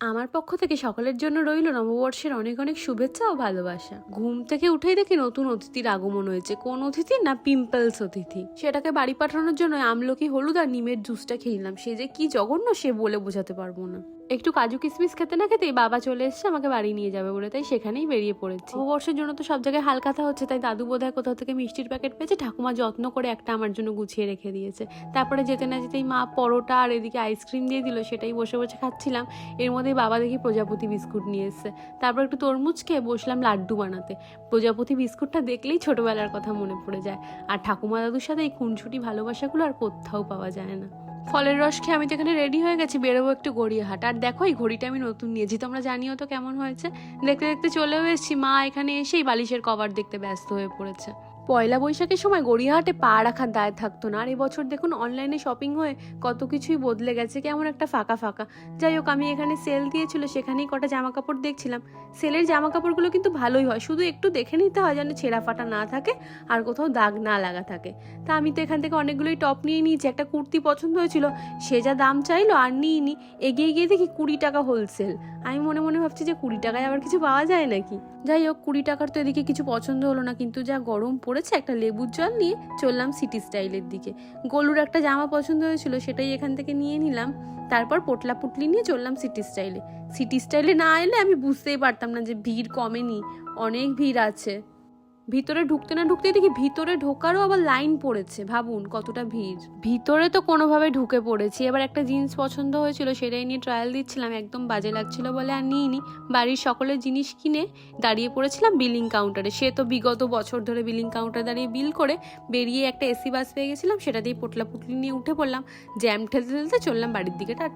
আমার পক্ষ থেকে সকলের জন্য রইল নববর্ষের অনেক অনেক শুভেচ্ছা ও ভালোবাসা। ঘুম থেকে উঠেই দেখি নতুন অতিথির আগমন হয়েছে। কোন অতিথি না পিম্পলস অতিথি। সেটাকে বাড়ি পাঠানোর জন্য আমলকি, হলুদ আর নিমের জুসটা খেয়ে নিলাম। সে যে কি জঘন্য সে বলে বোঝাতে পারব না। একটু কাজু কিশমিশ খেতে না খেতেই বাবা চলে এসেছে, আমাকে বাড়ি নিয়ে যাবে বলে তাই সেখানেই বেরিয়ে পড়েছি। নববর্ষের জন্য তো সব জায়গায় হালকাথা হচ্ছে, তাই দাদু বোধহয় কোথাও থেকে মিষ্টির প্যাকেট পেয়েছে, ঠাকুমা যত্ন করে একটা আমার জন্য গুছিয়ে রেখে দিয়েছে। তারপরে যেতে না যেতেই মা পরোটা আর এদিকে আইসক্রিম দিয়ে দিল, সেটাই বসে বসে খাচ্ছিলাম। এর মধ্যেই বাবা দেখি প্রজাপতি বিস্কুট নিয়ে এসছে। তারপর একটু তরমুজ খেয়ে বসলাম লাড্ডু বানাতে। প্রজাপতি বিস্কুটটা দেখলেই ছোটবেলার কথা মনে পড়ে যায়। আর ঠাকুমা দাদুর সাথে এই খুনছুটি ভালোবাসাগুলো আর কোথাও পাওয়া যায় না। ফলের রস খেয়ে আমি তো এখানে রেডি হয়ে গেছি, বেরোবো একটু গড়িয়াহাট। আর দেখো এই ঘড়িটা আমি নতুন নিয়েছি। তোমরা জানিও তো কেমন হয়েছে। দেখতে দেখতে চলেও এসেছি। মা এখানে এসেই বালিশের কভার দেখতে ব্যস্ত হয়ে পড়েছে। পয়লা বৈশাখের সময় গড়িয়াহাটে পা রাখার দায় থাকতো না। আর এবছর দেখুন অনলাইনে শপিং হয়ে কত কিছুই বদলে গেছে। কেমন একটা ফাঁকা ফাঁকা। যাই হোক, আমি এখানে সেল দিয়েছিল, সেখানেই কটা জামা কাপড় দেখছিলাম। সেলের জামা কাপড়গুলো কিন্তু ভালোই হয়। শুধু একটু দেখে নিতে হয় যেন ছেঁড়া ফাটা না থাকে আর কোথাও দাগ না লাগা থাকে। তা আমি তো এখান থেকে অনেকগুলোই টপ নিয়ে নিয়েছি। একটা কুর্তি পছন্দ হয়েছিল, সে যা দাম চাইলো আর নিইনি এগিয়ে গিয়ে দেখি কুড়ি টাকা হোলসেল আমি মনে মনে ভাবছি যে কুড়ি টাকায় আবার কিছু পাওয়া যায় নাকি? যাই হোক, কুড়ি টাকার তো এদিকে কিছু পছন্দ হলো না, কিন্তু যা গরম পড়েছে একটা লেবুর জল নিয়ে চললাম সিটি স্টাইলের দিকে। গলুর একটা জামা পছন্দ হয়েছিল, সেটাই এখান থেকে নিয়ে নিলাম। তারপর পোটলা পুটলি নিয়ে চললাম সিটি স্টাইলে সিটি স্টাইলে না এলে আমি বুঝতেই পারতাম না যে ভিড় কমেনি, অনেক ভিড় আছে। ভিতরে ঢুকতে না ঢুকতে দেখি ভিতরে ঢোকারও আবার লাইন পড়েছে, ভাবুন কতটা ভিড়। ভিতরে তো কোনোভাবে ঢুকে পড়েছি, এবার একটা জিন্স পছন্দ হয়েছিল, সেটাই নিয়ে ট্রায়াল দিচ্ছিলাম, একদম বাজে লাগছিল বলে আর নিইনি। বাড়ির সকলের জিনিস কিনে দাঁড়িয়ে পড়েছিলাম বিলিং কাউন্টারে সে তো বিগত বছর ধরে বিলিং কাউন্টারে দাঁড়িয়ে বিল করে বেরিয়ে একটা এসি বাস পেয়ে গেছিলাম, সেটা দিয়ে পোটলা পুটলি নিয়ে উঠে পড়লাম। জ্যাম ঠেলতে ঠেলতে চললাম বাড়ির দিকে। টাটা